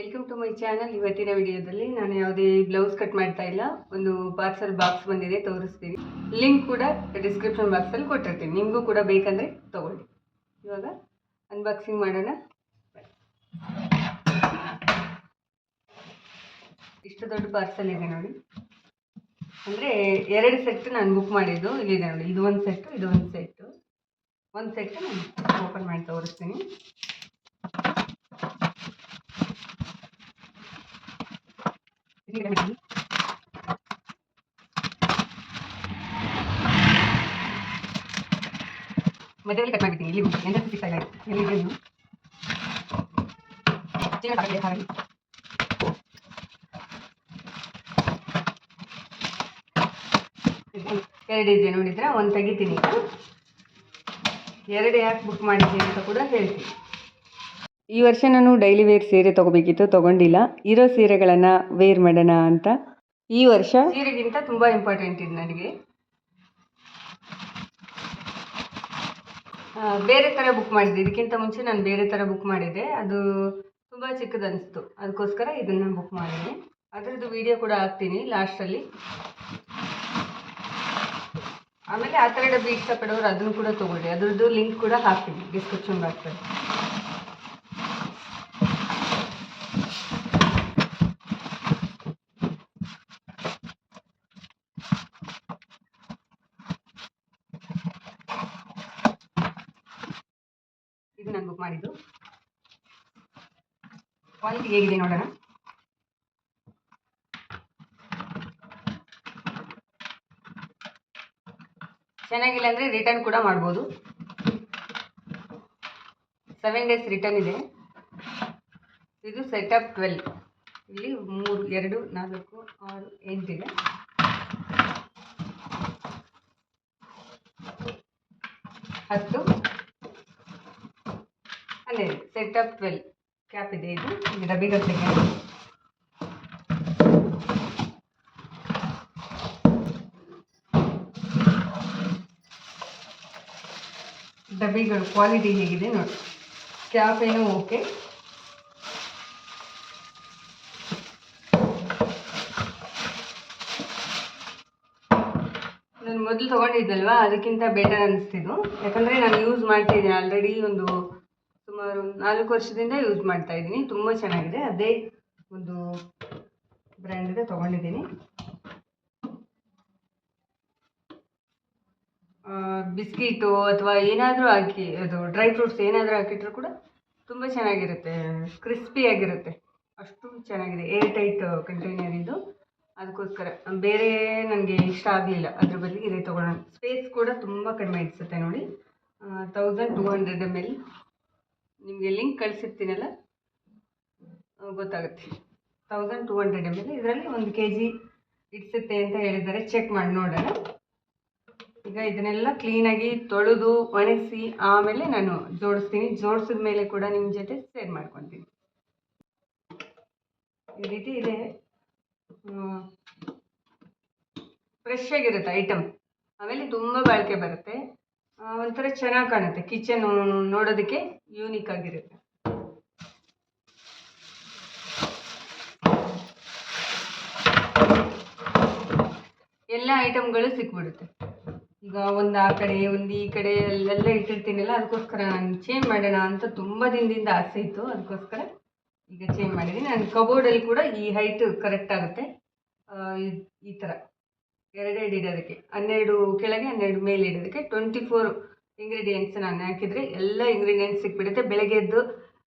Welcome to my channel ಇವತ್ತಿನ ವಿಡಿಯೋದಲ್ಲಿ ನಾನು ಯಾವುದೇ ಬ್ಲೌಸ್ ಕಟ್ ಮಾಡ್ತಾ ಇಲ್ಲ. ಒಂದು ಪಾರ್ಸಲ್ ಬಾಕ್ಸ್ ಬಂದಿದೆ, ತೋರಿಸ್ತೀನಿ. ಲಿಂಕ್ ಕೂಡ ಡಿಸ್ಕ್ರಿಪ್ಷನ್ ಬಾಕ್ಸಲ್ಲಿ ಕೊಟ್ಟಿರ್ತೀನಿ. ನಿಮಗೂ ಕೂಡ ಬೇಕಂದರೆ ತಗೊಳ್ಳಿ. ಇವಾಗ ಅನ್ಬಾಕ್ಸಿಂಗ್ ಮಾಡೋಣ. ಇಷ್ಟು ದೊಡ್ಡ ಪಾರ್ಸಲ್ ಇದೆ ನೋಡಿ. ಅಂದರೆ ಎರಡು ಸೆಟ್ ನಾನು ಬುಕ್ ಮಾಡಿದ್ದು. ಇಲ್ಲಿದೆ ನೋಡಿ, ಇದು ಒಂದು ಸೆಟ್ಟು ಇದು ಒಂದು ಸೆಟ್ಟು ಒಂದು ಸೆಟ್ ನಾನು ಓಪನ್ ಮಾಡಿ ತೋರಿಸ್ತೀನಿ. ಮಧ್ಯದಲ್ಲಿ ಕಟ್ ಮಾಡಿದ್ದೀನಿ ಇಲ್ಲಿ ಎಂದ್ರೆ ಸಿಗ್ತಾ ಇಲ್ಲ ಎಲ್ಲಿ ಇದೆ ಇನ್ನು? ಚಿನ್ನ ತಗೊಂಡಿದೆ ಹಾಗಾಗಿ. ಎರಡು ಇದೆ ನೋಡಿದ್ರೆ, ಒಂದು ತೆಗಿತೀನಿ ಈಗ ಎರಡು ಯಾಕೆ ಬುಕ್ ಮಾಡಿದ್ದೀನಿ ಅಂತ ಕೂಡ ಹೇಳ್ತೀನಿ ಈ ವರ್ಷ ನಾನು ಡೈಲಿ ವೇರ್ ಸೀರೆ ತಗೋಬೇಕಿತ್ತು, ತಗೊಂಡಿಲ್ಲ. ಇರೋ ಸೀರೆಗಳನ್ನು ವೇರ್ ಮಾಡೋಣ ಅಂತ. ಈ ವರ್ಷ ಸೀರೆಗಿಂತ ತುಂಬ ಇಂಪಾರ್ಟೆಂಟ್ ಇದು ನನಗೆ. ಬೇರೆ ಥರ ಬುಕ್ ಮಾಡಿದ್ದೆ. ಇದಕ್ಕಿಂತ ಮುಂಚೆ ನಾನು ಬೇರೆ ಥರ ಬುಕ್ ಮಾಡಿದ್ದೆ. ಅದು ತುಂಬ ಚಿಕ್ಕದನಿಸ್ತು ಅದಕ್ಕೋಸ್ಕರ ಇದನ್ನು ಬುಕ್ ಮಾಡಿದೆ. ಅದರದ್ದು ವಿಡಿಯೋ ಕೂಡ ಹಾಕ್ತೀನಿ ಲಾಸ್ಟಲ್ಲಿ ಆಮೇಲೆ ಆ ಥರ ಡಬ್ಬಿ ಇಷ್ಟಪಡೋರು ಅದನ್ನು ಕೂಡ ತೊಗೊಳ್ಳಿ. ಅದರದ್ದು ಲಿಂಕ್ ಕೂಡ ಹಾಕ್ತೀನಿ. ಡಿಸ್ಕ್ರಿಪ್ಷನ್ ಬಾಕ್ಸಲ್ಲಿ ಮಾಡಿದ್ದು. ಕ್ವಾಲಿಟಿ ಹೇಗಿದೆ ನೋಡೋಣ. ಚೆನ್ನಾಗಿಲ್ಲ ಅಂದರೆ ರಿಟರ್ನ್ ಕೂಡ ಮಾಡ್ಬೋದು. ಸೆವೆನ್ ಡೇಸ್ ರಿಟರ್ನ್ ಇದೆ. ಇದು ಸೆಟಪ್ ಟ್ವೆಲ್ ಇಲ್ಲಿ ಮೂರು, ಎರಡು, ನಾಲ್ಕು, ಆರು ಎಂಟಿದೆ ಹತ್ತು. ಸೆಟಪ್ ವೆಲ್ ಕ್ಯಾಪ್ ಇದೆ ಇದು. ಇದು ಡಬ್ಬಿಗಟ್ಟಲೆ ಕ್ಯಾಪ್ ಡಬ್ಬಿಗಳು ಕ್ವಾಲಿಟಿ ಹೇಗಿದೆ ನೋಡಿ. ಕ್ಯಾಪ್ ಏನೋ ಓಕೆ ನಾನು ಮೊದಲು ತೊಗೊಂಡಿದ್ದಲ್ವಾ? ಅದಕ್ಕಿಂತ ಬೆಟರ್ ಅನಿಸ್ತಿದ್ದು ಯಾಕಂದರೆ ನಾನು ಯೂಸ್ ಮಾಡ್ತಿದ್ದೀನಿ ಆಲ್ರೆಡಿ ಒಂದು ಸುಮಾರು ನಾಲ್ಕು ವರ್ಷದಿಂದ ಯೂಸ್ ಮಾಡ್ತಾ ಇದ್ದೀನಿ. ತುಂಬ ಚೆನ್ನಾಗಿದೆ. ಅದೇ ಒಂದು ಬ್ರ್ಯಾಂಡಿದೆ ತೊಗೊಂಡಿದ್ದೀನಿ. ಬಿಸ್ಕಿಟು ಅಥವಾ ಏನಾದರೂ ಹಾಕಿ, ಅದು ಡ್ರೈ ಫ್ರೂಟ್ಸ್ ಏನಾದರೂ ಹಾಕಿಟ್ರೂ ಕೂಡ ತುಂಬ ಚೆನ್ನಾಗಿರುತ್ತೆ. ಕ್ರಿಸ್ಪಿಯಾಗಿರುತ್ತೆ ಅಷ್ಟು ಚೆನ್ನಾಗಿದೆ. ಏರ್ ಟೈಟ್ ಕಂಟೈನರ್ ಇದು. ಅದಕ್ಕೋಸ್ಕರ. ಬೇರೆ ನನಗೆ ಇಷ್ಟ ಆಗಲಿಲ್ಲ. ಅದ್ರ ಬದಲಿಗೆ ಇದೇ ತೊಗೊಳ್ಳೋಣ. ಸ್ಪೇಸ್ ಕೂಡ ತುಂಬ ಕಡಿಮೆ ಇಡಿಸುತ್ತೆ ನೋಡಿ. Thousand two hundred M L ನಿಮಗೆ ಲಿಂಕ್ ಕಳಿಸಿರ್ತೀನಲ್ಲ? ಗೊತ್ತಾಗುತ್ತೆ. Thousand two hundred M L ಇದರಲ್ಲಿ ಒಂದು ಕೆ ಜಿ ಇಡ್ಸುತ್ತೆ ಅಂತ ಹೇಳಿದ್ದಾರೆ. ಚೆಕ್ ಮಾಡಿ ನೋಡೋಣ. ಈಗ ಇದನ್ನೆಲ್ಲ ಕ್ಲೀನಾಗಿ ತೊಳೆದು ಒಣಗಿಸಿ ಆಮೇಲೆ ನಾನು ಜೋಡಿಸ್ತೀನಿ. ಜೋಡಿಸಿದ ಮೇಲೆ ಕೂಡ ನಿಮ್ಮ ಜೊತೆ ಶೇರ್ ಮಾಡ್ಕೊತೀನಿ. ಈ ರೀತಿ ಇದೆ. ಫ್ರೆಶ್ ಆಗಿರುತ್ತೆ ಐಟಮ್ ಆಮೇಲೆ ತುಂಬ ಬಾಳಿಕೆ ಬರುತ್ತೆ. ಒಂಥರ ಚೆನ್ನಾಗಿ ಕಾಣುತ್ತೆ. ಕಿಚನ್ ನೋಡೋದಕ್ಕೆ ಯೂನಿಕ್ ಆಗಿರುತ್ತೆ. ಎಲ್ಲ ಐಟಮ್ಗಳು ಸಿಕ್ಬಿಡುತ್ತೆ. ಈಗ ಒಂದು ಆ ಕಡೆ, ಒಂದು ಈ ಕಡೆ ಅಲ್ಲೆಲ್ಲ ಇಟ್ಟಿರ್ತೀನಲ್ಲ, ಅದಕ್ಕೋಸ್ಕರ ನಾನು ಚೇಂಜ್ ಮಾಡೋಣ ಅಂತ ತುಂಬ ದಿನದಿಂದ ಆಸೆ ಇತ್ತು. ಅದಕ್ಕೋಸ್ಕರ ಈಗ ಚೇಂಜ್ ಮಾಡಿದ್ದೀನಿ ನಾನು ಕಬೋರ್ಡಲ್ಲಿ ಕೂಡ ಈ ಹೈಟ್ ಕರೆಕ್ಟ್ ಆಗುತ್ತೆ. ಈ ಥರ ಎರಡೆರಡು ಇಡೋದಕ್ಕೆ. ಹನ್ನೆರಡು ಕೆಳಗೆ ಹನ್ನೆರಡು ಮೇಲೆ ಇಡೋದಕ್ಕೆ. ಟ್ವೆಂಟಿ ಫೋರ್ ಇಂಗ್ರೀಡಿಯೆಂಟ್ಸ್ ನಾನು ಹಾಕಿದರೆ ಎಲ್ಲ ಇಂಗ್ರೀಡಿಯೆಂಟ್ಸ್ ಸಿಕ್ಬಿಡುತ್ತೆ. ಬೆಳಗ್ಗೆ ಎದ್ದು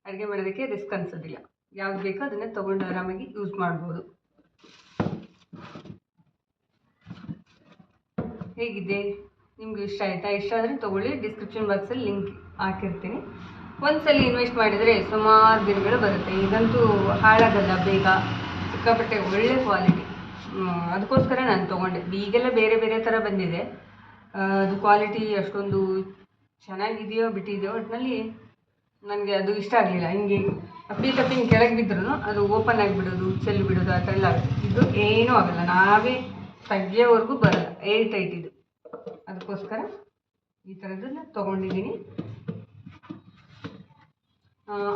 ಅಡುಗೆ ಮಾಡೋದಕ್ಕೆ ರಿಸ್ಕ್ ಅನಿಸೋದಿಲ್ಲ. ಯಾವ್ದು ಬೇಕೋ ಅದನ್ನು ತೊಗೊಂಡು ಆರಾಮಾಗಿ ಯೂಸ್ ಮಾಡ್ಬೋದು. ಹೇಗಿದೆ? ನಿಮ್ಗೆ ಇಷ್ಟ ಆಯಿತಾ? ಇಷ್ಟ ಆದರೆ ತೊಗೊಳ್ಳಿ. ಡಿಸ್ಕ್ರಿಪ್ಷನ್ ಬಾಕ್ಸಲ್ಲಿ ಲಿಂಕ್ ಹಾಕಿರ್ತೀನಿ. ಒಂದ್ಸಲ ಇನ್ವೆಸ್ಟ್ ಮಾಡಿದರೆ ಸುಮಾರು ದಿನಗಳು ಬರುತ್ತೆ. ಇದಂತೂ ಹಾಳಾಗಲ್ಲ ಬೇಗ. ಸಿಕ್ಕಾಪಟ್ಟೆ ಒಳ್ಳೆ ಕ್ವಾಲಿಟಿ ಅದಕ್ಕೋಸ್ಕರ ನಾನು ತೊಗೊಂಡೆ. ಈಗೆಲ್ಲ ಬೇರೆ ಬೇರೆ ಥರ ಬಂದಿದೆ. ಅದು ಕ್ವಾಲಿಟಿ ಅಷ್ಟೊಂದು ಚೆನ್ನಾಗಿದೆಯೋ ಬಿಟ್ಟಿದೆಯೋ ಒಟ್ಟಿನಲ್ಲಿ ನನಗೆ ಅದು ಇಷ್ಟ ಆಗಲಿಲ್ಲ. ಹಿಂಗೆ ಅಪ್ಪಿ ತಪ್ಪಿ ಹಿಂಗೆ ಕೆಳಗೆ ಬಿದ್ದರೂ ಅದು ಓಪನ್ ಆಗಿಬಿಡೋದು ಚೆಲ್ಲಿ ಬಿಡೋದು, ಆ ಥರ ಎಲ್ಲ ಇದು ಏನೂ ಆಗಲ್ಲ. ನಾವೇ ತೆಗಿಯೋವರೆಗೂ ಬರಲ್ಲ. ಏರ್ ಟೈಟ್ ಇದು. ಅದಕ್ಕೋಸ್ಕರ ಈ ಥರದನ್ನ ತೊಗೊಂಡಿದ್ದೀನಿ.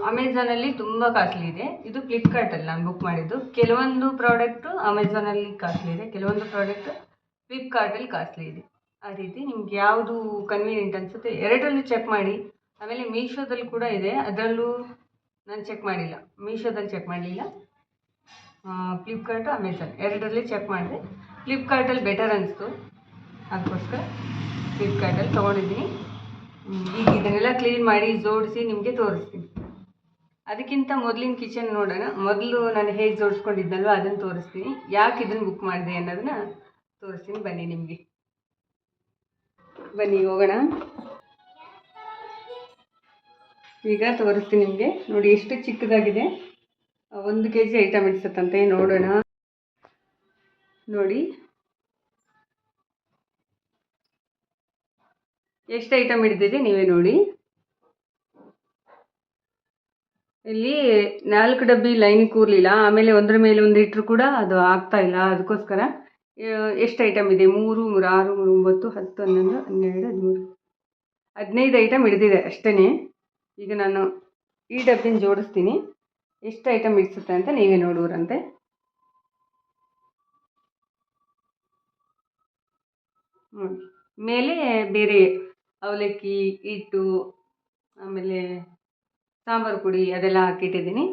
ಅಮೆಝಾನಲ್ಲಿ ತುಂಬ ಕಾಸ್ಟ್ಲಿ ಇದೆ. ಇದು ಫ್ಲಿಪ್ಕಾರ್ಟಲ್ಲಿ ನಾನು ಬುಕ್ ಮಾಡಿದ್ದು. ಕೆಲವೊಂದು ಪ್ರಾಡಕ್ಟು ಅಮೆಝಾನಲ್ಲಿ ಕಾಸ್ಟ್ಲಿ ಇದೆ. ಕೆಲವೊಂದು ಪ್ರಾಡಕ್ಟು ಫ್ಲಿಪ್ಕಾರ್ಟಲ್ಲಿ ಕಾಸ್ಟ್ಲಿ ಇದೆ. ಆ ರೀತಿ ನಿಮ್ಗೆ ಯಾವುದು ಕನ್ವೀನಿಯೆಂಟ್ ಅನಿಸುತ್ತೆ ಎರಡರಲ್ಲೂ ಚೆಕ್ ಮಾಡಿ. ಆಮೇಲೆ ಮೀಶೋದಲ್ಲಿ ಕೂಡ ಇದೆ. ಅದರಲ್ಲೂ ನಾನು ಚೆಕ್ ಮಾಡಿಲ್ಲ. ಮೀಶೋದಲ್ಲಿ ಚೆಕ್ ಮಾಡಲಿಲ್ಲ. ಫ್ಲಿಪ್ಕಾರ್ಟು ಅಮೆಝಾನ್ ಎರಡರಲ್ಲಿ ಚೆಕ್ ಮಾಡಿದೆ. ಫ್ಲಿಪ್ಕಾರ್ಟಲ್ಲಿ ಬೆಟರ್ ಅನಿಸ್ತು. ಅದಕ್ಕೋಸ್ಕರ ಫ್ಲಿಪ್ಕಾರ್ಟಲ್ಲಿ ತೊಗೊಂಡಿದ್ದೀನಿ. ಈಗ ಇದನ್ನೆಲ್ಲ ಕ್ಲೀನ್ ಮಾಡಿ ಜೋಡಿಸಿ ನಿಮಗೆ ತೋರಿಸ್ತೀನಿ. ಅದಕ್ಕಿಂತ ಮೊದಲಿನ ಕಿಚನ್ ನೋಡೋಣ. ಮೊದಲು ನಾನು ಹೇಗೆ ಜೋಡಿಸ್ಕೊಂಡಿದ್ದಲ್ವ ಅದನ್ನು ತೋರಿಸ್ತೀನಿ. ಯಾಕೆ ಇದನ್ನು ಬುಕ್ ಮಾಡಿದೆ ಅನ್ನೋದನ್ನ ತೋರಿಸ್ತೀನಿ ಬನ್ನಿ ನಿಮಗೆ. ಬನ್ನಿ, ಹೋಗೋಣ. ಈಗ ತೋರಿಸ್ತೀನಿ ನಿಮಗೆ. ನೋಡಿ, ಎಷ್ಟು ಚಿಕ್ಕದಾಗಿದೆ. ಒಂದು ಕೆ ಜಿ ಐಟಮ್ ಇಡ್ಸತ್ತಂತೆ ನೋಡೋಣ. ನೋಡಿ. ಎಷ್ಟು ಐಟಮ್ ಹಿಡಿದಿದೆ ನೀವೇ ನೋಡಿ. ಇಲ್ಲಿ ನಾಲ್ಕು ಡಬ್ಬಿ ಲೈನ್ ಕೂರ್ಲಿಲ್ಲ, ಆಮೇಲೆ ಒಂದರ ಮೇಲೆ ಒಂದು ಇಟ್ಟರು ಕೂಡ ಅದು ಆಗ್ತಾ ಇಲ್ಲ, ಅದಕ್ಕೋಸ್ಕರ. ಎಷ್ಟು ಐಟಮ್ ಇದೆ? ಮೂರು ಮೂರು, ಆರು, ಮೂರು, ಒಂಬತ್ತು, ಹತ್ತು, ಹನ್ನೊಂದು, ಹನ್ನೆರಡು, ಹದಿಮೂರು. ಹದಿನೈದು ಐಟಮ್ ಹಿಡಿದಿದೆ ಅಷ್ಟೇ ಈಗ ನಾನು ಈ ಡಬ್ಬಿನ ಜೋಡಿಸ್ತೀನಿ. ಎಷ್ಟು ಐಟಮ್ ಹಿಡ್ಸುತ್ತೆ ಅಂತ ನೀವೇ ನೋಡುವರಂತೆ. ನೋಡಿ ಮೇಲೆ ಬೇರೆ ಅವಲಕ್ಕಿ, ಹಿಟ್ಟು, ಆಮೇಲೆ ಸಾಂಬಾರು ಪುಡಿ ಅದೆಲ್ಲ ಹಾಕಿಟ್ಟಿದ್ದೀನಿ.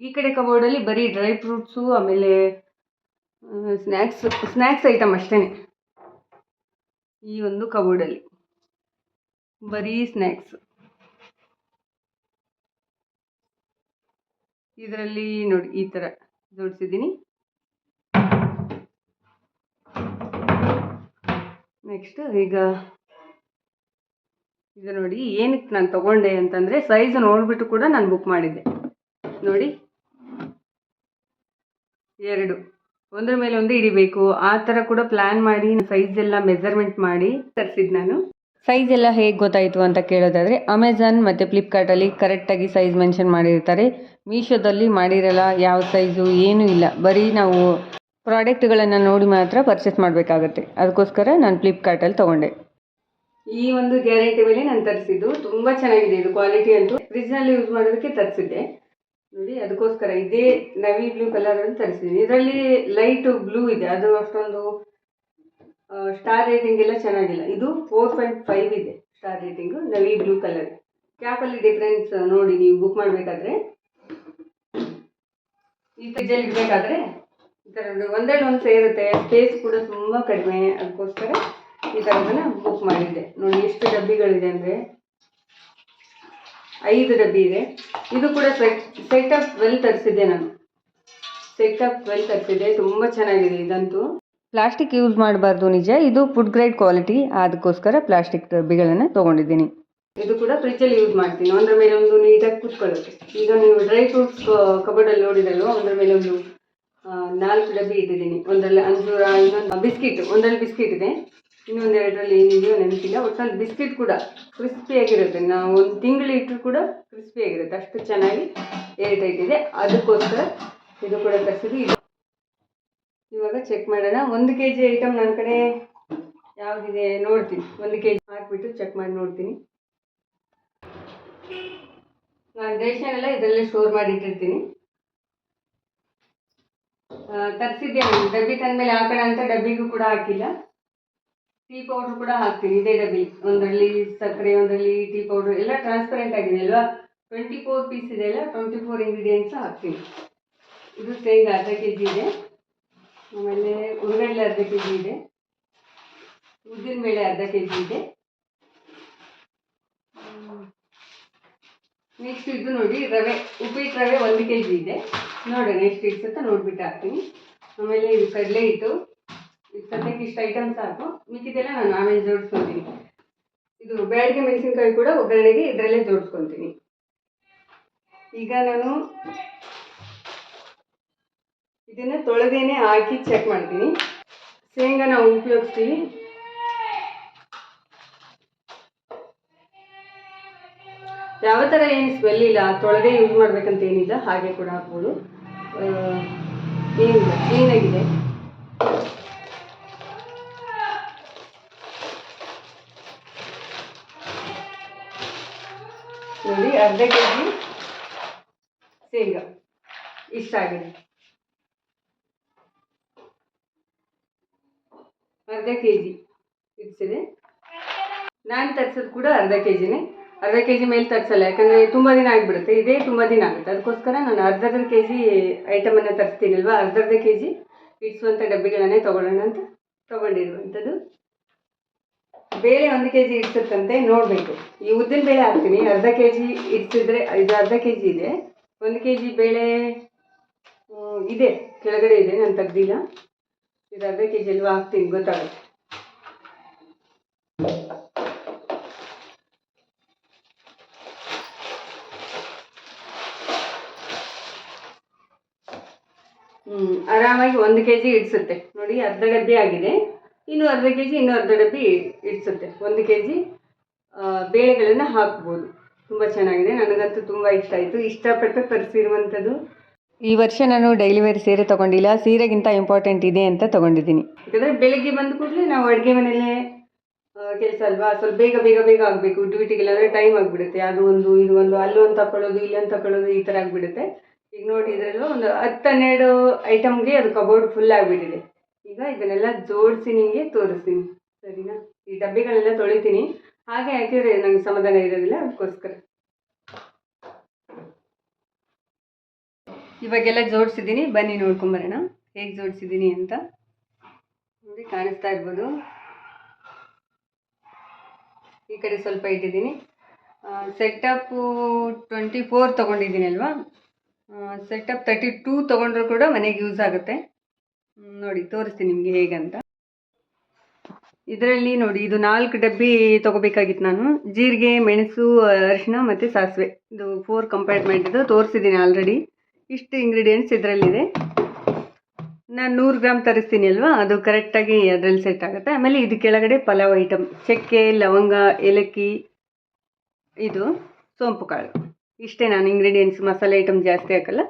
ಈ ಕಡೆ ಕಬೋರ್ಡಲ್ಲಿ ಬರೀ ಡ್ರೈ ಫ್ರೂಟ್ಸು ಆಮೇಲೆ ಸ್ನ್ಯಾಕ್ಸ್ ಸ್ನ್ಯಾಕ್ಸ್ ಐಟಮ್ ಅಷ್ಟೇ ಈ ಒಂದು ಕಬೋರ್ಡಲ್ಲಿ. ಬರೀ ಸ್ನ್ಯಾಕ್ಸ್ ಇದರಲ್ಲಿ ನೋಡಿ, ಈ ಥರ ಜೋಡಿಸಿದ್ದೀನಿ. ನೆಕ್ಸ್ಟ್ ಈಗ ಇದು ನೋಡಿ, ಏನಕ್ಕೆ ನಾನು ತಗೊಂಡೆ ಅಂತಂದರೆ ಸೈಜ್ ನೋಡಿಬಿಟ್ಟು ಕೂಡ ನಾನು ಬುಕ್ ಮಾಡಿದ್ದೆ. ನೋಡಿ. ಎರಡು. ಒಂದ್ರ ಮೇಲೆ ಒಂದು ಹಿಡಿಬೇಕು. ಆ ಥರ ಕೂಡ ಪ್ಲ್ಯಾನ್ ಮಾಡಿ ಸೈಜ್ ಎಲ್ಲ ಮೆಜರ್ಮೆಂಟ್ ಮಾಡಿ ತರಿಸಿದ್ದು ನಾನು. ಸೈಜ್ ಎಲ್ಲ ಹೇಗೆ ಗೊತ್ತಾಯಿತು ಅಂತ ಕೇಳೋದಾದರೆ ಅಮೆಝಾನ್ ಮತ್ತು ಫ್ಲಿಪ್ಕಾರ್ಟಲ್ಲಿ ಕರೆಕ್ಟಾಗಿ ಸೈಜ್ ಮೆನ್ಷನ್ ಮಾಡಿರ್ತಾರೆ. ಮೀಶೋದಲ್ಲಿ ಮಾಡಿರಲ್ಲ ಯಾವ ಸೈಜು ಏನೂ ಇಲ್ಲ. ಬರೀ ನಾವು ಪ್ರಾಡಕ್ಟ್ಗಳನ್ನು ನೋಡಿ ಮಾತ್ರ ಪರ್ಚೇಸ್ ಮಾಡಬೇಕಾಗತ್ತೆ. ಅದಕ್ಕೋಸ್ಕರ ನಾನು ಫ್ಲಿಪ್ಕಾರ್ಟಲ್ಲಿ ತೊಗೊಂಡೆ. ಈ ಒಂದು ಗ್ಯಾರಂಟಿ ಮೇಲೆ ನಾನು ತರಿಸಿದ್ದು. ತುಂಬ ಚೆನ್ನಾಗಿದೆ. ಇದು ಕ್ವಾಲಿಟಿ ಅಂತೂ. ಫ್ರಿಜ್ನಲ್ಲಿ ಯೂಸ್ ಮಾಡೋದಕ್ಕೆ ತರಿಸಿದ್ದೆ. ನೋಡಿ, ಅದಕ್ಕೋಸ್ಕರ ಇದೇ ನವಿ ಬ್ಲೂ ಕಲರನ್ನು ತರಿಸಿದ್ದೀನಿ ಇದರಲ್ಲಿ ಲೈಟ್ ಬ್ಲೂ ಇದೆ. ಅದು ಅಷ್ಟೊಂದು ಸ್ಟಾರ್ ರೇಟಿಂಗ್ ಎಲ್ಲ ಚೆನ್ನಾಗಿಲ್ಲ. ಇದು ಫೋರ್ ಪಾಯಿಂಟ್ ಫೈವ್ ಇದೆ star rating navy blue colour ಕ್ಯಾಪಲ್ಲಿ difference ನೋಡಿ, ನೀವು ಬುಕ್ ಮಾಡಬೇಕಾದ್ರೆ. ಈ ಫ್ರಿಜ್ಜಲ್ಲಿ ಇಡಬೇಕಾದ್ರೆ, ಈ ಥರ ಒಂದರಲ್ಲಿ ಒಂದು ಸೇರುತ್ತೆ ಸ್ಪೇಸ್ ಕೂಡ ತುಂಬ ಕಡಿಮೆ. ಅದಕ್ಕೋಸ್ಕರ ಈ ಥರದನ್ನ ಬುಕ್ ಮಾಡಿದ್ದೆ. ನೋಡಿ, ಎಷ್ಟು ಡಬ್ಬಿಗಳಿದೆ ಅಂದರೆ. ಐದು ಡಬ್ಬಿ ಇದೆ. ಇದು ಕೂಡ ಸೆಟ್ ಆಫ್ ವೆಲ್ ತರಿಸಿದ್ದೆ ನಾನು. ಸೆಟ್ ಆಫ್ ವೆಲ್ ತರಿಸಿದ್ದೆ. ತುಂಬ ಚೆನ್ನಾಗಿದೆ ಇದಂತೂ. ಪ್ಲಾಸ್ಟಿಕ್ ಯೂಸ್ ಮಾಡಬಾರ್ದು ನಿಜ. ಇದು ಫುಡ್ ಗ್ರೇಡ್ ಕ್ವಾಲಿಟಿ ಅದಕ್ಕೋಸ್ಕರ ಪ್ಲಾಸ್ಟಿಕ್ ಡಬ್ಬಿಗಳನ್ನು ತೊಗೊಂಡಿದ್ದೀನಿ. ಇದು ಕೂಡ ಫ್ರಿಜ್ಜಲ್ಲಿ ಯೂಸ್ ಮಾಡ್ತೀನಿ. ಒಂದರ ಮೇಲೆ ಒಂದು ನೀಟಾಗಿ ಕೂತ್ಕೊಳ್ಳುತ್ತೆ ಈಗ ನೀವು ಡ್ರೈ ಫ್ರೂಟ್ಸ್ ಕಬೋರ್ಡಲ್ಲಿ ನೋಡಿದಲ್ವ? ಒಂದರ ಮೇಲೆ ಒಂದು ನಾಲ್ಕು ಡಬ್ಬಿ ಇಟ್ಟಿದ್ದೀನಿ. ಒಂದರಲ್ಲಿ ಅಂಜೂರ, ಇನ್ನೊಂದು ಬಿಸ್ಕಿಟ್. ಒಂದರಲ್ಲಿ ಬಿಸ್ಕಿಟ್ ಇದೆ. ಇನ್ನೊಂದೆರಡರಲ್ಲಿ ಏನಿದೆಯೋ ನೆನಪಿಲ್ಲ. ಒಟ್ಟಲ್ಲಿ ಬಿಸ್ಕಿಟ್ ಕೂಡ ಕ್ರಿಸ್ಪಿಯಾಗಿರುತ್ತೆ ನಾವು ಒಂದು ತಿಂಗಳು ಇಟ್ಟರು ಕೂಡ ಕ್ರಿಸ್ಪಿಯಾಗಿರುತ್ತೆ ಅಷ್ಟು ಚೆನ್ನಾಗಿ ಏರ್ ಟೈಟ್ ಇದೆ. ಅದಕ್ಕೋಸ್ಕರ ಇದು ಕೂಡ ತರಿಸಿದ್ವಿ ಇವಾಗ ಚೆಕ್ ಮಾಡೋಣ. ಒಂದು ಕೆ ಜಿ ಐಟಮ್ ನನ್ನ ಕಡೆ ಯಾವುದಿದೆ ನೋಡ್ತೀನಿ. ಒಂದು ಕೆ ಜಿ ಹಾಕ್ಬಿಟ್ಟು ಚೆಕ್ ಮಾಡಿ ನೋಡ್ತೀನಿ. ನಾನು ರೇಷನ್ ಎಲ್ಲ ಇದರಲ್ಲೇ ಸ್ಟೋರ್ ಮಾಡಿ ಇಟ್ಟಿರ್ತೀನಿ. ತರಿಸಿದ್ದೆ ಡಬ್ಬಿ ತಂದಮೇಲೆ ಹಾಕೋಣ ಅಂತ ಡಬ್ಬಿಗೂ ಕೂಡ ಹಾಕಿಲ್ಲ. ಟೀ ಪೌಡ್ರ್ ಕೂಡ ಹಾಕ್ತೀನಿ ಇದೇ ಡಬ್ಬಿ ಒಂದರಲ್ಲಿ ಸಕ್ಕರೆ, ಒಂದರಲ್ಲಿ ಟೀ ಪೌಡ್ರ್ ಎಲ್ಲ ಟ್ರಾನ್ಸ್ಪರೆಂಟ್ ಆಗಿದೆ ಅಲ್ವಾ? ಟ್ವೆಂಟಿ ಫೋರ್ ಪೀಸ್ ಇದೆ ಅಲ್ಲ ಟ್ವೆಂಟಿ ಫೋರ್ ಇಂಗ್ರೀಡಿಯೆಂಟ್ಸ್ ಹಾಕ್ತೀನಿ ಇದು ಶೇಂಗಾ ಅರ್ಧ ಕೆ ಜಿ ಇದೆ. ಆಮೇಲೆ ಉರುಗಡ್ಲೆ ಅರ್ಧ ಕೆ ಜಿ ಇದೆ. ಉದ್ದಿನ ಬೇಳೆ ಅರ್ಧ ಕೆ ಜಿ ಇದೆ ನೆಕ್ಸ್ಟ್ ಇದು ನೋಡಿ ರವೆ, ಉಪ್ಪಿಟ್ಟು ರವೆ ಒಂದು ಕೆ ಜಿ ಇದೆ. ನೋಡೋಣ ಎಷ್ಟು ಅಂತ ನೋಡ್ಬಿಟ್ಟು ಹಾಕ್ತೀನಿ. ಆಮೇಲೆ ಇದು ಕಡಲೆ ಹಿಟ್ಟು. ಇಷ್ಟು ಐಟಮ್ ಸಾಕು. ಮಿಕ್ಕಿದೆಲ್ಲ ನಾನು ಆಮೇಲೆ ಜೋಡಿಸ್ಕೊತೀನಿ. ಇದು ಬ್ಯಾಡಿಗೆ ಮೆಣಸಿನ್ಕಾಯಿ ಕೂಡ ಒಗ್ಗರಣೆಗೆ ಇದರಲ್ಲೇ ಜೋಡಿಸ್ಕೊತೀನಿ. ಈಗ ನಾನು ಇದನ್ನು ತೊಳೆದೇನೆ ಹಾಕಿ ಚೆಕ್ ಮಾಡ್ತೀನಿ. ಶೇಂಗಾ ನಾವು ಉಪಯೋಗಿಸ್ತೀವಿ ಯಾವ ಥರ ಏನು ಸ್ಮೆಲ್ ಇಲ್ಲ, ತೊಳೆದೇ ಯೂಸ್ ಮಾಡ್ಬೇಕಂತ ಏನಿಲ್ಲ, ಹಾಗೆ ಕೂಡ ಹಾಕ್ಬೋದು. ಏನಿಲ್ಲ ಕ್ಲೀನಾಗಿದೆ. ನೋಡಿ, ಅರ್ಧ ಕೆ ಜಿ ಶೇಂಗಾ. ಇಷ್ಟ ಆಗಿದೆ. ಅರ್ಧ ಕೆ ಜಿ ಇಡ್ಸಿದೆ. ನಾನು ತರಿಸೋದು ಕೂಡ ಅರ್ಧ ಕೆ ಜಿನೇ ಅರ್ಧ ಕೆ ಜಿ ಮೇಲೆ ತರಿಸಲ್ಲ, ಯಾಕಂದರೆ ತುಂಬ ದಿನ ಆಗಿಬಿಡುತ್ತೆ. ಇದೇ ತುಂಬ ದಿನ ಆಗುತ್ತೆ. ಅದಕ್ಕೋಸ್ಕರ ನಾನು ಅರ್ಧರ್ಧ ಅರ್ಧ ಕೆ ಜಿ ಐಟಮನ್ನು ತರಿಸ್ತೀನಲ್ವ? ಅರ್ಧ ಅರ್ಧ ಕೆ ಜಿ ಇಡ್ಸುವಂಥ ಡಬ್ಬಿಗಳನ್ನೇ ತೊಗೊಳ್ಳೋಣ ಅಂತ ತೊಗೊಂಡಿರುವಂಥದ್ದು ಬೇಳೆ ಒಂದು ಕೆ ಜಿ ಇಡ್ಸುತ್ತಂತೆ, ನೋಡಬೇಕು. ಈ ಉದ್ದಿನ ಬೇಳೆ ಹಾಕ್ತೀನಿ, ಅರ್ಧ ಕೆ ಜಿ ಇಡ್ಸಿದ್ರೆ, ಇದು ಅರ್ಧ ಕೆ ಜಿ ಇದೆ. ಒಂದು ಕೆ ಜಿ ಬೇಳೆ ಇದೆ, ಕೆಳಗಡೆ ಇದೆ, ನಾನು ತೆಗ್ದಿಲ್ಲ. ಇದು ಅರ್ಧ ಕೆ ಜಿ ಅಲ್ವಾ ಹಾಕ್ತೀನಿ, ಗೊತ್ತಾಗುತ್ತೆ. ಹ್ಮ್, ಆರಾಮಾಗಿ ಒಂದು ಕೆ ಜಿ ಇಡ್ಸುತ್ತೆ. ನೋಡಿ, ಅರ್ಧ ಗದ್ದೆ ಆಗಿದೆ. ಇನ್ನು ಅರ್ಧ ಕೆ ಜಿ ಇನ್ನೂ ಅರ್ಧ ಡಬ್ಬಿ ಇಡ್ಸುತ್ತೆ. ಒಂದು ಕೆ ಜಿ ಬೇಳೆಗಳನ್ನು ಹಾಕ್ಬೋದು. ತುಂಬ ಚೆನ್ನಾಗಿದೆ. ನನಗಂತೂ ತುಂಬ ಇಷ್ಟ ಆಯಿತು. ಇಷ್ಟಪಟ್ಟು ತರಿಸಿರುವಂಥದ್ದು ಈ ವರ್ಷ ನಾನು ಡೈಲಿ ವೇರ್ ಸೀರೆ ತೊಗೊಂಡಿಲ್ಲ. ಸೀರೆಗಿಂತ ಇಂಪಾರ್ಟೆಂಟ್ ಇದೆ ಅಂತ ತೊಗೊಂಡಿದ್ದೀನಿ. ಯಾಕಂದರೆ ಬೆಳಿಗ್ಗೆ ಬಂದ ಕೂಡಲೇ ನಾವು ಅಡುಗೆ ಮನೆಯಲ್ಲೇ ಕೆಲಸ ಅಲ್ವಾ? ಸ್ವಲ್ಪ ಬೇಗ ಬೇಗ ಬೇಗ ಆಗಬೇಕು. ಡ್ಯೂಟಿಗೆಲ್ಲ ಅಂದರೆ ಟೈಮ್ ಆಗಿಬಿಡುತ್ತೆ. ಅದು ಒಂದು ಇದು ಒಂದು ಅಲ್ಲೊಂದು ತಗೊಳ್ಳೋದು ಇಲ್ಲೊಂದು ತಗೊಳ್ಳೋದು ಈ ಥರ ಆಗಿಬಿಡುತ್ತೆ. ಈಗ ನೋಡಿ ಇದರಲ್ಲೂ ಒಂದು ಹತ್ತು ಹನ್ನೆರಡು ಐಟಮ್ಗೆ ಅದು ಕಬೋರ್ಡ್ ಫುಲ್ ಆಗಿಬಿಟ್ಟಿದೆ. ಈಗ ಇದನ್ನೆಲ್ಲ ಜೋಡಿಸಿ ನಿಮಗೆ ತೋರಿಸ್ತೀನಿ. ಸರಿನಾ? ಈ ಡಬ್ಬಿಗಳೆಲ್ಲ ತೊಳಿತೀನಿ. ಹಾಗೆ ಹಾಕಿದ್ರೆ ನಂಗೆ ಸಮಾಧಾನ ಇರೋದಿಲ್ಲ, ಅದಕ್ಕೋಸ್ಕರ. ಇವಾಗೆಲ್ಲ ಜೋಡಿಸಿದ್ದೀನಿ. ಬನ್ನಿ ನೋಡ್ಕೊಂಬರೋಣ ಹೇಗೆ ಜೋಡಿಸಿದ್ದೀನಿ ಅಂತ. ನೋಡಿ, ಕಾಣಿಸ್ತಾ ಇರ್ಬೋದು. ಈ ಕಡೆ ಸ್ವಲ್ಪ ಇಟ್ಟಿದ್ದೀನಿ. ಸೆಟಪ್ಪು ಟ್ವೆಂಟಿ ಫೋರ್ ತೊಗೊಂಡಿದ್ದೀನಿ ಅಲ್ವಾ ಸೆಟಪ್ ತರ್ಟಿ ಟೂ ತೊಗೊಂಡ್ರು ಕೂಡ ಮನೆಗೆ ಯೂಸ್ ಆಗುತ್ತೆ. ನೋಡಿ, ತೋರಿಸ್ತೀನಿ ನಿಮಗೆ ಹೇಗಂತ. ಇದರಲ್ಲಿ ನೋಡಿ, ಇದು ನಾಲ್ಕು ಡಬ್ಬಿ ತೊಗೋಬೇಕಾಗಿತ್ತು ನಾನು. ಜೀರಿಗೆ, ಮೆಣಸು ಅರಿಶಿನ ಮತ್ತು ಸಾಸಿವೆ. ಇದು ಫೋರ್ ಕಂಪಾರ್ಟ್ಮೆಂಟ್ ಇದು ತೋರಿಸಿದ್ದೀನಿ ಆಲ್ರೆಡಿ ಇಷ್ಟು ಇಂಗ್ರೀಡಿಯೆಂಟ್ಸ್ ಇದರಲ್ಲಿದೆ. ನಾನು ನೂರು ಗ್ರಾಮ್ ತರಿಸ್ತೀನಿ ಅಲ್ವಾ? ಅದು ಕರೆಕ್ಟಾಗಿ ಅದರಲ್ಲಿ ಸೆಟ್ ಆಗುತ್ತೆ. ಆಮೇಲೆ ಇದು ಕೆಳಗಡೆ ಪಲಾವ್ ಐಟಮ್ ಚಕ್ಕೆ, ಲವಂಗ, ಏಲಕ್ಕಿ, ಇದು ಸೋಂಪು ಕಾಳು ಇಷ್ಟೇ ನಾನು ಇಂಗ್ರೀಡಿಯೆಂಟ್ಸ್ ಮಸಾಲೆ ಐಟಮ್ ಜಾಸ್ತಿ ಹಾಕಲ್ಲ.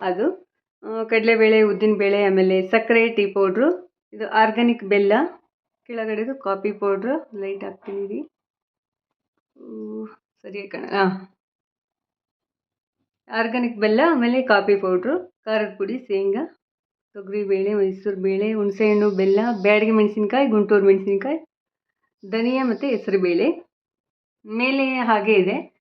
ಅದು. ಕಡಲೆಬೇಳೆ, ಉದ್ದಿನಬೇಳೆ, ಆಮೇಲೆ ಸಕ್ಕರೆ, ಟೀ ಪೌಡ್ರು, ಇದು ಆರ್ಗ್ಯಾನಿಕ್ ಬೆಲ್ಲ, ಕೆಳಗಡೆದು ಕಾಫಿ ಪೌಡ್ರು, ಲೈಟ್ ಹಾಕ್ತೀನಿ ಸರಿಯಾಗಿ ಕಣ ಆರ್ಗ್ಯಾನಿಕ್ ಬೆಲ್ಲ, ಆಮೇಲೆ ಕಾಫಿ ಪೌಡ್ರು, ಖಾರದ ಪುಡಿ, ಶೇಂಗಾ ತೊಗರಿಬೇಳೆ ಮೈಸೂರು ಬೇಳೆ, ಹುಣಸೆಹಣ್ಣು, ಬೆಲ್ಲ, ಬ್ಯಾಡಿಗೆ ಮೆಣಸಿನ್ಕಾಯಿ, ಗುಂಟೂರು ಮೆಣಸಿನ್ಕಾಯಿ, ಧನಿಯಾ ಮತ್ತು ಹೆಸರುಬೇಳೆ ಮೇಲೆ ಹಾಗೆ ಇದೆ.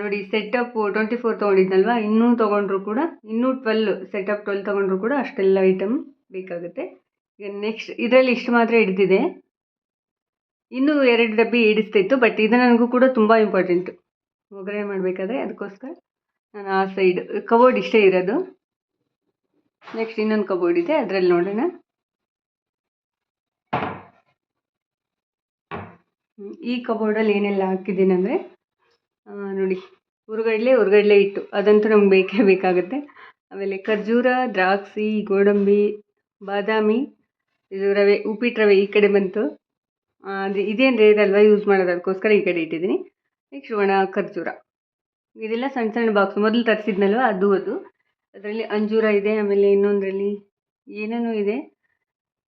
ನೋಡಿ ಸೆಟಪ್ ಟ್ವೆಂಟಿ ಫೋರ್ ತೊಗೊಂಡಿದ್ನಲ್ವ? ಇನ್ನೂ ತೊಗೊಂಡ್ರು ಕೂಡ, ಇನ್ನೂ ಟ್ವೆಲ್ ಸೆಟಪ್ ಟ್ವೆಲ್ ತೊಗೊಂಡ್ರು ಕೂಡ ಅಷ್ಟೆಲ್ಲ ಐಟಮ್ ಬೇಕಾಗುತ್ತೆ. ಈಗ ನೆಕ್ಸ್ಟ್ ಇದರಲ್ಲಿ ಇಷ್ಟು ಮಾತ್ರ ಹಿಡಿದಿದೆ. ಇನ್ನೂ ಎರಡು ಡಬ್ಬಿ ಹಿಡಿಸ್ತಿತ್ತು ಬಟ್ ಇದು ನನಗೂ ಕೂಡ ತುಂಬ ಇಂಪಾರ್ಟೆಂಟು ಒಗ್ಗರಣೆ ಮಾಡಬೇಕಾದ್ರೆ ಅದಕ್ಕೋಸ್ಕರ ನಾನು ಆ ಸೈಡ್ ಕಬೋರ್ಡ್ ಇಷ್ಟೇ ಇರೋದು. ನೆಕ್ಸ್ಟ್ ಇನ್ನೊಂದು ಕಬೋರ್ಡ್ ಇದೆ, ಅದರಲ್ಲಿ ನೋಡೋಣ. ಈ ಕಬೋರ್ಡಲ್ಲಿ ಏನೆಲ್ಲ ಹಾಕಿದ್ದೀನಿ ಅಂದರೆ ನೋಡಿ ಹುರುಗಡಲೆ ಹುರುಗಡ್ಲೆ ಹಿಟ್ಟು. ಅದಂತೂ ನಮ್ಗೆ ಬೇಕೇ ಬೇಕಾಗುತ್ತೆ. ಆಮೇಲೆ ಖರ್ಜೂರ, ದ್ರಾಕ್ಷಿ, ಗೋಡಂಬಿ, ಬಾದಾಮಿ, ಇದು ರವೆ, ಉಪ್ಪಿಟ್ಟು ರವೆ ಈ ಕಡೆ ಬಂತು. ಅದು ಇದೇನು ಅಲ್ವಾ ಯೂಸ್ ಮಾಡೋದು? ಅದಕ್ಕೋಸ್ಕರ ಈ ಕಡೆ ಇಟ್ಟಿದ್ದೀನಿ. ನೆಕ್ಸ್ಟ್ ಒಣ ಖರ್ಜೂರ. ಇದೆಲ್ಲ ಸಣ್ಣ ಸಣ್ಣ ಬಾಕ್ಸ್ ಮೊದಲು ತರಿಸಿದ್ನಲ್ವ, ಅದು ಅದು. ಅದರಲ್ಲಿ ಅಂಜೂರ ಇದೆ, ಆಮೇಲೆ ಇನ್ನೊಂದರಲ್ಲಿ ಏನೇನೋ ಇದೆ.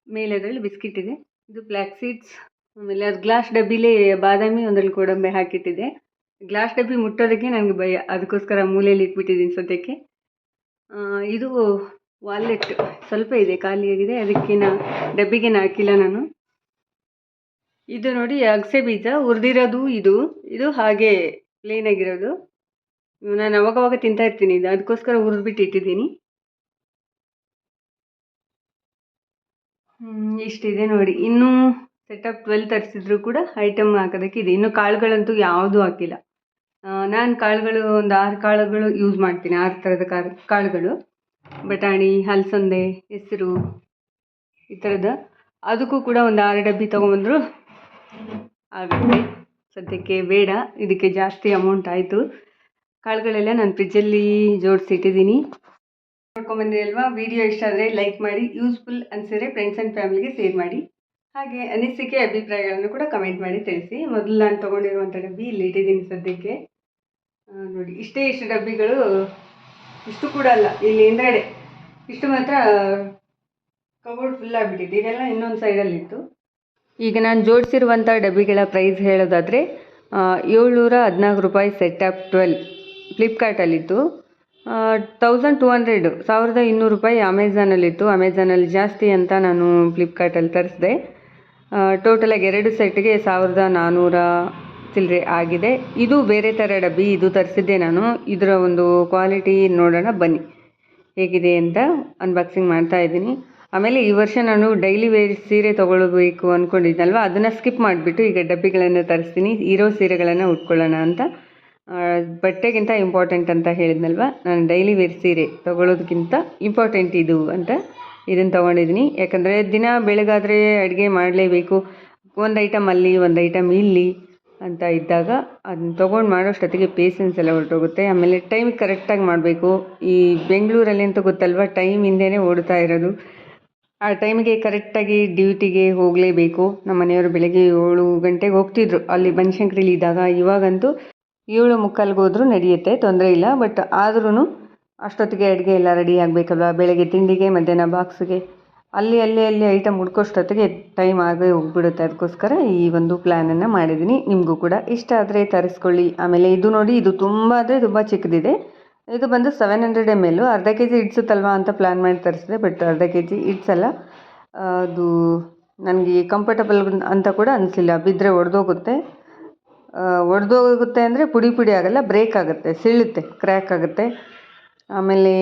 ಮೇಲೆ ಅದರಲ್ಲಿ ಬಿಸ್ಕಿಟ್ ಇದೆ. ಇದು ಬ್ಲ್ಯಾಕ್ ಸೀಡ್ಸ್ ಆಮೇಲೆ ಅದು ಗ್ಲಾಸ್ ಡಬ್ಬಿಲೇ ಬಾದಾಮಿ, ಒಂದರಲ್ಲಿ ಗೋಡಂಬಿ ಹಾಕಿಟ್ಟಿದೆ ಗ್ಲಾಸ್ ಡಬ್ಬಿ ಮುಟ್ಟೋದಕ್ಕೆ ನನಗೆ ಭಯ. ಅದಕ್ಕೋಸ್ಕರ ಮೂಲೆಯಲ್ಲಿ ಇಟ್ಬಿಟ್ಟಿದ್ದೀನಿ ಸದ್ಯಕ್ಕೆ. ಇದು ವಾಲೆಟ್ ಸ್ವಲ್ಪ ಇದೆ ಖಾಲಿಯಾಗಿದೆ ಅದಕ್ಕೆ ನಾ ಡಬ್ಬಿಗೆ ಹಾಕಿಲ್ಲ ನಾನು. ಇದು ನೋಡಿ ಅಗಸೆ ಬೀಜ, ಹುರಿದಿರೋದು ಇದು. ಇದು ಹಾಗೆ ಪ್ಲೇನ್ ಆಗಿರೋದು. ನಾನು ಅವಾಗವಾಗ ತಿಂತಾ ಇರ್ತೀನಿ. ಇದು ಅದಕ್ಕೋಸ್ಕರ ಹುರಿದ್ಬಿಟ್ಟು ಇಟ್ಟಿದ್ದೀನಿ. ಇಷ್ಟಿದೆ ನೋಡಿ. ಇನ್ನೂ ಸೆಟಪ್ ಟ್ವೆಲ್ ತರಿಸಿದ್ರು ಕೂಡ ಐಟಮ್ ಹಾಕೋದಕ್ಕೆ ಇದೆ ಇನ್ನು ಕಾಳುಗಳಂತೂ ಯಾವುದೂ ಹಾಕಿಲ್ಲ. ನಾನು ಕಾಳುಗಳು ಒಂದು ಆರು ಕಾಳುಗಳು ಯೂಸ್ ಮಾಡ್ತೀನಿ, ಆರು ಥರದ ಕಾಳು ಕಾಳುಗಳು. ಬಟಾಣಿ, ಹಲಸಂದೆ, ಹೆಸರು, ಈ ಥರದ ಅದಕ್ಕೂ ಕೂಡ ಒಂದು ಆರು ಡಬ್ಬಿ ತೊಗೊಂಬಂದರು ಆಗುತ್ತೆ. ಸದ್ಯಕ್ಕೆ ಬೇಡ, ಇದಕ್ಕೆ ಜಾಸ್ತಿ ಅಮೌಂಟ್ ಆಯಿತು. ಕಾಳುಗಳೆಲ್ಲ ನಾನು ಫ್ರಿಜ್ಜಲ್ಲಿ ಜೋಡಿಸಿಟ್ಟಿದ್ದೀನಿ. ನೋಡ್ಕೊಂಬಂದ್ರಿ ಅಲ್ವಾ? ವಿಡಿಯೋ ಇಷ್ಟ ಆದರೆ ಲೈಕ್ ಮಾಡಿ ಯೂಸ್ಫುಲ್ ಅನಿಸಿದ್ರೆ ಫ್ರೆಂಡ್ಸ್ ಆ್ಯಂಡ್ ಫ್ಯಾಮಿಲಿಗೆ ಶೇರ್ ಮಾಡಿ. ಹಾಗೆ ಅನಿಸಿಕೆ ಅಭಿಪ್ರಾಯಗಳನ್ನು ಕೂಡ ಕಮೆಂಟ್ ಮಾಡಿ ತಿಳಿಸಿ. ಮೊದಲು ನಾನು ತೊಗೊಂಡಿರುವಂಥ ಡಬ್ಬಿ ಇಲ್ಲಿ ಇಟ್ಟಿದ್ದೀನಿ ಸದ್ಯಕ್ಕೆ. ನೋಡಿ, ಇಷ್ಟೇ ಇಷ್ಟು ಡಬ್ಬಿಗಳು, ಇಷ್ಟು ಕೂಡ ಅಲ್ಲ, ಇಲ್ಲಿ ಹಿಂದ್ಗಡೆ. ಇಷ್ಟು ಮಾತ್ರ ಕಬೋರ್ಡ್ ಫುಲ್ ಆಗಿಬಿಟ್ಟಿದೆ ಇದೆಲ್ಲ ಇನ್ನೊಂದು ಸೈಡಲ್ಲಿತ್ತು ಈಗ ನಾನು ಜೋಡಿಸಿರುವಂಥ ಡಬ್ಬಿಗಳ ಪ್ರೈಸ್ ಹೇಳೋದಾದರೆ ಏಳ್ನೂರ ಹದಿನಾಲ್ಕು ರೂಪಾಯಿ ಸೆಟ್ ಆಫ್ ಟ್ವೆಲ್ ಫ್ಲಿಪ್ಕಾರ್ಟಲ್ಲಿತ್ತು ತೌಸಂಡ್ ಟು ಹಂಡ್ರೆಡು ಸಾವಿರದ ಇನ್ನೂರು ರೂಪಾಯಿ ಅಮೆಝಾನಲ್ಲಿತ್ತು ಅಮೆಝಾನಲ್ಲಿ ಜಾಸ್ತಿ ಅಂತ ನಾನು ಫ್ಲಿಪ್ಕಾರ್ಟಲ್ಲಿ ತರಿಸಿದೆ. ಟೋಟಲಾಗಿ ಎರಡು ಸೆಟ್ಗೆ ಸಾವಿರದ ನಾನ್ನೂರ ಚಿಲ್ಲರೆ ಆಗಿದೆ. ಇದು ಬೇರೆ ಥರ ಡಬ್ಬಿ, ಇದು ತರಿಸಿದ್ದೆ ನಾನು. ಇದರ ಒಂದು ಕ್ವಾಲಿಟಿ ನೋಡೋಣ, ಬನ್ನಿ. ಹೇಗಿದೆ ಅಂತ ಅನ್ಬಾಕ್ಸಿಂಗ್ ಮಾಡ್ತಾ ಇದ್ದೀನಿ. ಆಮೇಲೆ ಈ ವರ್ಷ ನಾನು ಡೈಲಿ ವೇರ್ ಸೀರೆ ತೊಗೊಳ್ಬೇಕು ಅಂದ್ಕೊಂಡಿದ್ದಲ್ವ ಅದನ್ನು ಸ್ಕಿಪ್ ಮಾಡಿಬಿಟ್ಟು ಈಗ ಡಬ್ಬಿಗಳನ್ನು ತರಿಸ್ತೀನಿ. ಇರೋ ಸೀರೆಗಳನ್ನು ಉಟ್ಕೊಳ್ಳೋಣ ಅಂತ. ಬಟ್ಟೆಗಿಂತ ಇಂಪಾರ್ಟೆಂಟ್ ಅಂತ ಹೇಳಿದ್ನಲ್ವ, ನಾನು ಡೈಲಿ ವೇರ್ ಸೀರೆ ತೊಗೊಳೋದಕ್ಕಿಂತ ಇಂಪಾರ್ಟೆಂಟ್ ಇದು ಅಂತ. ಇದನ್ನು ತೊಗೊಂಡಿದ್ದೀನಿ ಯಾಕಂದರೆ ದಿನ ಬೆಳಗಾದರೆ ಅಡುಗೆ ಮಾಡಲೇಬೇಕು. ಒಂದು ಐಟಮ್ ಅಲ್ಲಿ, ಒಂದು ಐಟಮ್ ಇಲ್ಲಿ ಅಂತ ಇದ್ದಾಗ ಅದನ್ನ ತೊಗೊಂಡು ಮಾಡೋಷ್ಟೊತ್ತಿಗೆ ಪೇಸೆನ್ಸ್ ಎಲ್ಲ ಹೊರಟೋಗುತ್ತೆ. ಆಮೇಲೆ ಟೈಮ್ ಕರೆಕ್ಟಾಗಿ ಮಾಡಬೇಕು. ಈ ಬೆಂಗಳೂರಲ್ಲಿ ಅಂತ ಗೊತ್ತಲ್ವ ಟೈಮ್ ಹಿಂದೆನೇ ಓಡ್ತಾ ಇರೋದು. ಆ ಟೈಮಿಗೆ ಕರೆಕ್ಟಾಗಿ ಡ್ಯೂಟಿಗೆ ಹೋಗಲೇಬೇಕು. ನಮ್ಮ ಮನೆಯವರು ಬೆಳಗ್ಗೆ ಏಳು ಗಂಟೆಗೆ ಹೋಗ್ತಿದ್ರು. ಅಲ್ಲಿ ಬನಶಂಕರಿಲಿ ಇದ್ದಾಗ ಇವಾಗಂತೂ ಏಳು ಮುಕ್ಕಾಲ್ಗೆ ಹೋದ್ರೂ ನಡೆಯುತ್ತೆ, ತೊಂದರೆ ಇಲ್ಲ. ಬಟ್ ಆದ್ರೂ ಅಷ್ಟೊತ್ತಿಗೆ ಅಡುಗೆ ಎಲ್ಲ ರೆಡಿ ಆಗಬೇಕಲ್ವ? ಬೆಳಗ್ಗೆ ತಿಂಡಿಗೆ, ಮಧ್ಯಾಹ್ನ ಬಾಕ್ಸ್ಗೆ ಅಲ್ಲಿ ಅಲ್ಲಿ ಅಲ್ಲಿ ಐಟಮ್ ಹುಡ್ಕೋಷ್ಟೊತ್ತಿಗೆ ಟೈಮ್ ಆಗೇ ಹೋಗ್ಬಿಡುತ್ತೆ. ಅದಕ್ಕೋಸ್ಕರ ಈ ಒಂದು ಪ್ಲ್ಯಾನನ್ನು ಮಾಡಿದ್ದೀನಿ. ನಿಮಗೂ ಕೂಡ ಇಷ್ಟ ಆದರೆ ತರಿಸ್ಕೊಳ್ಳಿ. ಆಮೇಲೆ ಇದು ನೋಡಿ, ಇದು ತುಂಬ ಅಂದರೆ ತುಂಬ ಚಿಕ್ಕದಿದೆ. ಇದು ಬಂದು ಸೆವೆನ್ ಹಂಡ್ರೆಡ್ ಎಂ ಎಲ್ಲು ಅರ್ಧ ಕೆ ಜಿ ಇಡ್ಸುತ್ತಲ್ವಾ ಅಂತ ಪ್ಲ್ಯಾನ್ ಮಾಡಿ ತರಿಸಿದೆ. ಬಟ್ ಅರ್ಧ ಕೆ ಜಿ ಇಡ್ಸಲ್ಲ. ಅದು ನನಗೆ ಕಂಫರ್ಟಬಲ್ ಅಂತ ಕೂಡ ಅನಿಸಿಲ್ಲ. ಬಿದ್ದರೆ ಒಡೆದೋಗುತ್ತೆ. ಒಡೆದೋಗುತ್ತೆ ಅಂದರೆ ಪುಡಿ ಪುಡಿ ಆಗಲ್ಲ ಬ್ರೇಕ್ ಆಗುತ್ತೆ, ಸೀಳುತ್ತೆ ಕ್ರ್ಯಾಕ್ ಆಗುತ್ತೆ. ಆಮೇಲೆ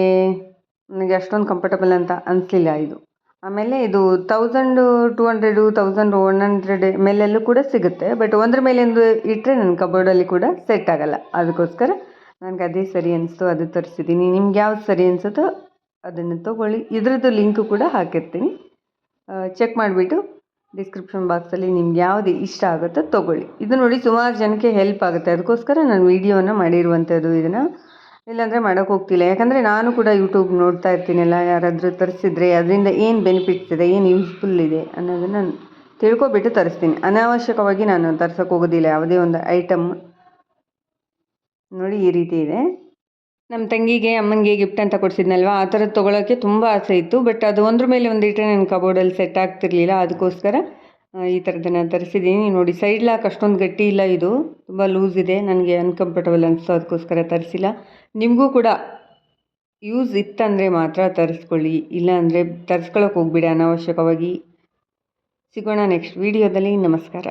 ನನಗೆ ಅಷ್ಟೊಂದು ಕಂಫರ್ಟಬಲ್ ಅಂತ ಅನಿಸ್ಲಿಲ್ಲ ಇದು. ಆಮೇಲೆ ಇದು thousand two hundred thousand one hundred ಮೇಲೆಲ್ಲೂ ಕೂಡ ಸಿಗುತ್ತೆ. ಬಟ್ ಒಂದ್ರ ಮೇಲಿಂದು ಇಟ್ಟರೆ ನನ್ನ ಕಬೋರ್ಡಲ್ಲಿ ಕೂಡ ಸೆಟ್ ಆಗಲ್ಲ. ಅದಕ್ಕೋಸ್ಕರ ನನಗೆ ಅದೇ ಸರಿ ಅನಿಸ್ತು, ಅದು ತರಿಸಿದ್ದೀನಿ ನಿಮ್ಗೆ ಯಾವ್ದು ಸರಿ ಅನಿಸುತ್ತೋ ಅದನ್ನು ತೊಗೊಳ್ಳಿ. ಇದರದ್ದು ಲಿಂಕು ಕೂಡ ಹಾಕಿರ್ತೀನಿ. ಚೆಕ್ ಮಾಡಿಬಿಟ್ಟು ಡಿಸ್ಕ್ರಿಪ್ಷನ್ ಬಾಕ್ಸಲ್ಲಿ ನಿಮ್ಗೆ ಯಾವುದು ಇಷ್ಟ ಆಗುತ್ತೋ ತೊಗೊಳ್ಳಿ. ಇದು ನೋಡಿ ಸುಮಾರು ಜನಕ್ಕೆ ಹೆಲ್ಪ್ ಆಗುತ್ತೆ. ಅದಕ್ಕೋಸ್ಕರ ನಾನು ವೀಡಿಯೋನ ಮಾಡಿರುವಂಥದ್ದು ಇದನ್ನು. ಇಲ್ಲಾಂದರೆ ಮಾಡೋಕ್ಕೆ ಹೋಗ್ತಿಲ್ಲ. ಯಾಕಂದರೆ ನಾನು ಕೂಡ ಯೂಟ್ಯೂಬ್ ನೋಡ್ತಾ ಇರ್ತೀನಲ್ಲ ಯಾರಾದರೂ ತರಿಸಿದ್ರೆ ಅದರಿಂದ ಏನು ಬೆನಿಫಿಟ್ಸ್ ಇದೆ, ಏನು ಯೂಸ್ಫುಲ್ ಇದೆ ಅನ್ನೋದನ್ನು ತಿಳ್ಕೊಬಿಟ್ಟು ತರಿಸ್ತೀನಿ. ಅನಾವಶ್ಯಕವಾಗಿ ನಾನು ತರ್ಸೋಕೆ ಹೋಗೋದಿಲ್ಲ. ಯಾವುದೇ ಒಂದು ಐಟಮ್ ನೋಡಿ ಈ ರೀತಿ ಇದೆ. ನಮ್ಮ ತಂಗಿಗೆ, ಅಮ್ಮನಿಗೆ ಗಿಫ್ಟ್ ಅಂತ ಕೊಡಿಸಿದ್ನಲ್ವ? ಆ ಥರದ್ದು ತೊಗೊಳೋಕ್ಕೆ ತುಂಬ ಆಸೆ ಇತ್ತು. ಬಟ್ ಅದು ಒಂದ್ರ ಮೇಲೆ ಒಂದು ಇಟ್ಟರೆ ನನ್ನ ಕಬೋರ್ಡಲ್ಲಿ ಸೆಟ್ ಆಗ್ತಿರ್ಲಿಲ್ಲ. ಅದಕ್ಕೋಸ್ಕರ ಈ ಥರದನ್ನು ತರಿಸಿದ್ದೀನಿ. ನೋಡಿ ಸೈಡ್ ಲಾಕ್ ಅಷ್ಟೊಂದು ಗಟ್ಟಿ ಇಲ್ಲ ಇದು. ತುಂಬ ಲೂಸ್ ಇದೆ. ನನಗೆ ಅನ್ಕಂಫರ್ಟಬಲ್ ಅನಿಸ್ತು ಅದಕ್ಕೋಸ್ಕರ ತರಿಸಿಲ್ಲ. ನಿಮಗೂ ಕೂಡ ಯೂಸ್ ಇತ್ತಂದರೆ ಮಾತ್ರ ತರಿಸ್ಕೊಳ್ಳಿ ಇಲ್ಲ ಅಂದರೆ ತರಿಸ್ಕೊಳ್ಳೋಕೆ ಹೋಗ್ಬಿಡಿ ಅನಾವಶ್ಯಕವಾಗಿ. ಸಿಗೋಣ ನೆಕ್ಸ್ಟ್ ವೀಡಿಯೋದಲ್ಲಿ ನಮಸ್ಕಾರ.